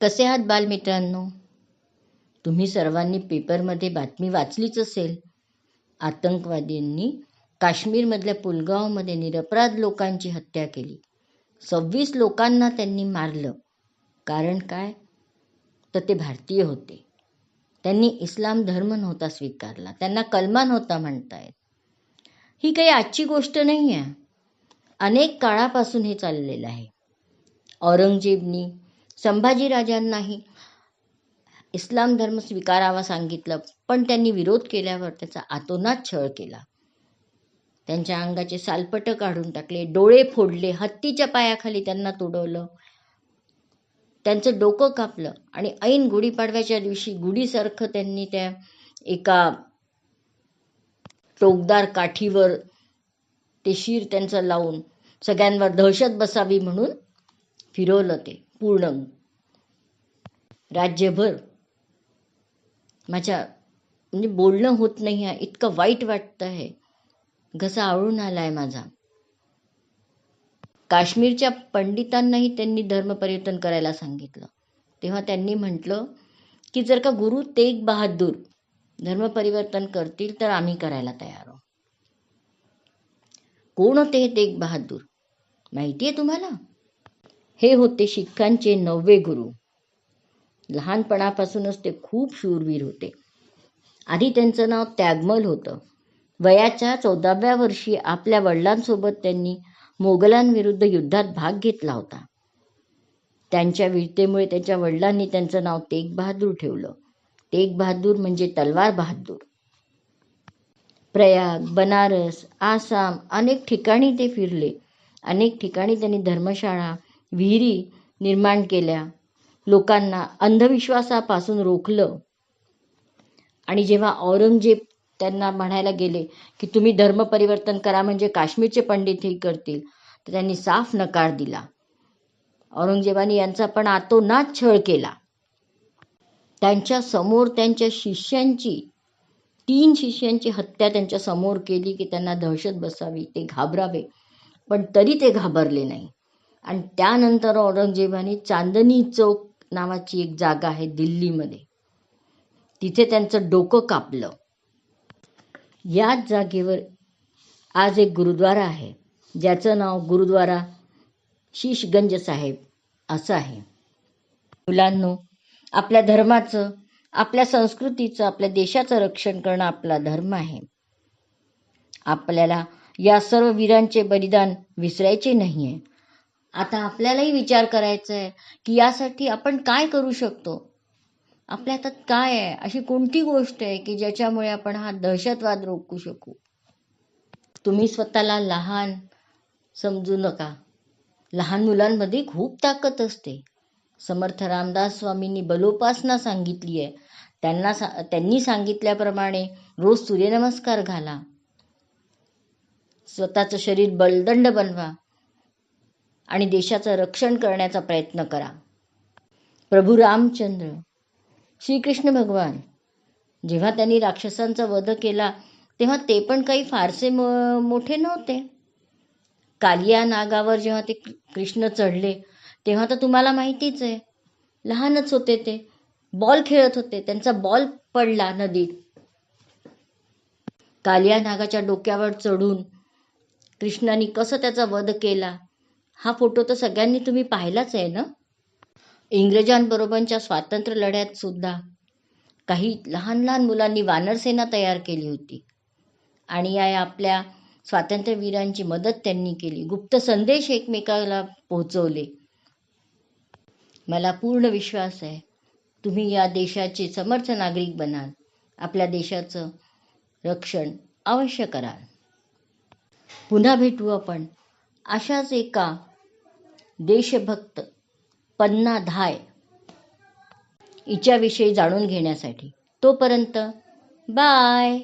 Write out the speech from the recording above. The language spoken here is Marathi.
कसे आहात बालमित्रांनो? तुम्ही सर्वांनी पेपरमध्ये बातमी वाचलीच असेल. आतंकवादींनी काश्मीरमधल्या पुलगावमध्ये निरपराध लोकांची हत्या केली. सव्वीस लोकांना त्यांनी मारलं. कारण काय? तर ते भारतीय होते. त्यांनी इस्लाम धर्म नव्हता स्वीकारला. त्यांना कलमा नव्हता म्हणतायत ही काही आजची गोष्ट नाही आहे अनेक काळापासून हे चाललेलं आहे. औरंगजेबनी संभाजीराजांनाही इस्लाम धर्म स्वीकारावा सांगितलं. पण त्यांनी विरोध केल्यावर त्याचा आतोनात छळ केला. त्यांच्या अंगाचे सालपटं काढून टाकले डोळे फोडले हत्तीच्या पायाखाली त्यांना तुडवलं. त्यांचं डोकं कापलं आणि ऐन गुढीपाडव्याच्या दिवशी गुढीसारखं त्यांनी त्या एका टोकदार काठीवर ते शिर त्यांचं लावून सगळ्यांवर दहशत बसावी म्हणून फिरवलं ते. पूर्ण राज्यभर माझ्या म्हणजे बोलणं होत नाही आहे इतकं वाईट वाटतं आहे. घसा आवळून आलाय माझा. काश्मीरच्या पंडितांनाही त्यांनी धर्मपर्यटन करायला सांगितलं. तेव्हा त्यांनी म्हटलं की जर का गुरु तेग बहादूर धर्मपरिवर्तन करतील तर आम्ही करायला तयार आहोत. कोण होते हे तेग बहादूर? माहिती आहे तुम्हाला? हे होते शिखांचे नववे गुरु. लहानपणापासूनच ते खूप शूरवीर होते. आधी त्यांचं नाव त्यागमल होतं. वयाच्या चौदाव्या वर्षी आपल्या वडिलांसोबत त्यांनी मोगलांविरुद्ध युद्धात भाग घेतला होता. त्यांच्या वीरतेमुळे त्यांच्या वडिलांनी त्यांचं नाव तेग बहादूर ठेवलं. तेग बहादूर म्हणजे तलवार बहादूर. प्रयाग बनारस आसाम अनेक ठिकाणी ते फिरले. अनेक ठिकाणी त्यांनी धर्मशाळा विहिरी निर्माण केल्या. लोकांना अंधविश्वासापासून रोखलं. आणि जेव्हा औरंगजेब त्यांना म्हणायला गेले की तुम्ही धर्मपरिवर्तन करा म्हणजे काश्मीरचे पंडितही करतील तर त्यांनी साफ नकार दिला. औरंगजेबाने यांचा पण आतोनात छळ केला. त्यांच्यासमोर त्यांच्या शिष्यांची तीन शिष्यांची हत्या त्यांच्यासमोर केली की त्यांना दहशत बसावी ते घाबरावे. पण तरी ते घाबरले नाही. आणि त्यानंतर औरंगजेबाने चांदनी चौक नावाची एक जागा आहे दिल्लीमध्ये. तिथे त्यांचं डोकं कापलं. याच जागेवर आज एक गुरुद्वारा आहे. ज्याचं नाव गुरुद्वारा शीशगंज साहेब असं आहे. मुलांनो आपल्या धर्माचं आपल्या संस्कृतीचं आपल्या देशाचं रक्षण करणं आपला धर्म आहे. आपल्याला या सर्व वीरांचे बलिदान विसरायचे नाही आहे आता आपल्यालाही विचार करायचा आहे की यासाठी आपण काय करू शकतो? आपल्या हातात काय आहे? अशी कोणती गोष्ट आहे की ज्याच्यामुळे आपण हा दहशतवाद रोखू शकू? तुम्ही स्वतःला लहान समजू नका. लहान मुलांमध्ये खूप ताकद असते. समर्थ रामदास स्वामींनी बलोपासना सांगितली आहे. त्यांना सा त्यांनी सांगितल्याप्रमाणे रोज सूर्यनमस्कार घाला. स्वतःचं शरीर बलदंड बनवा. आणि देशाचं रक्षण करण्याचा प्रयत्न करा. प्रभू रामचंद्र श्रीकृष्ण भगवान जेव्हा त्यांनी राक्षसांचा वध केला तेव्हा ते पण काही फारसे मोठे नव्हते. कालिया नागावर जेव्हा ते कृष्ण चढले तेव्हा तर तुम्हाला माहितीच आहे लहानच होते ते. बॉल खेळत होते त्यांचा बॉल पडला नदीत. कालिया नागाच्या डोक्यावर चढून कृष्णाने कसं त्याचा वध केला? हा फोटो तर सगळ्यांनी तुम्ही पाहिलाच आहे ना? इंग्रजांबरोबरच्या स्वातंत्र्य लढ्यात सुद्धा काही लहान लहान मुलांनी वानरसेना तयार केली होती. आणि या आपल्या स्वातंत्र्यवीरांची मदत त्यांनी केली. गुप्त संदेश एकमेकाला पोहोचवले. मला पूर्ण विश्वास आहे. तुम्ही या देशाचे समर्थ नागरिक बनाल. आपल्या देशाचं रक्षण अवश्य कराल. पुन्हा भेटू आपण. अशाच एका देशभक्त पन्ना धाय हिच्याविषयी जाणून घेण्यासाठी तोपर्यंत बाय.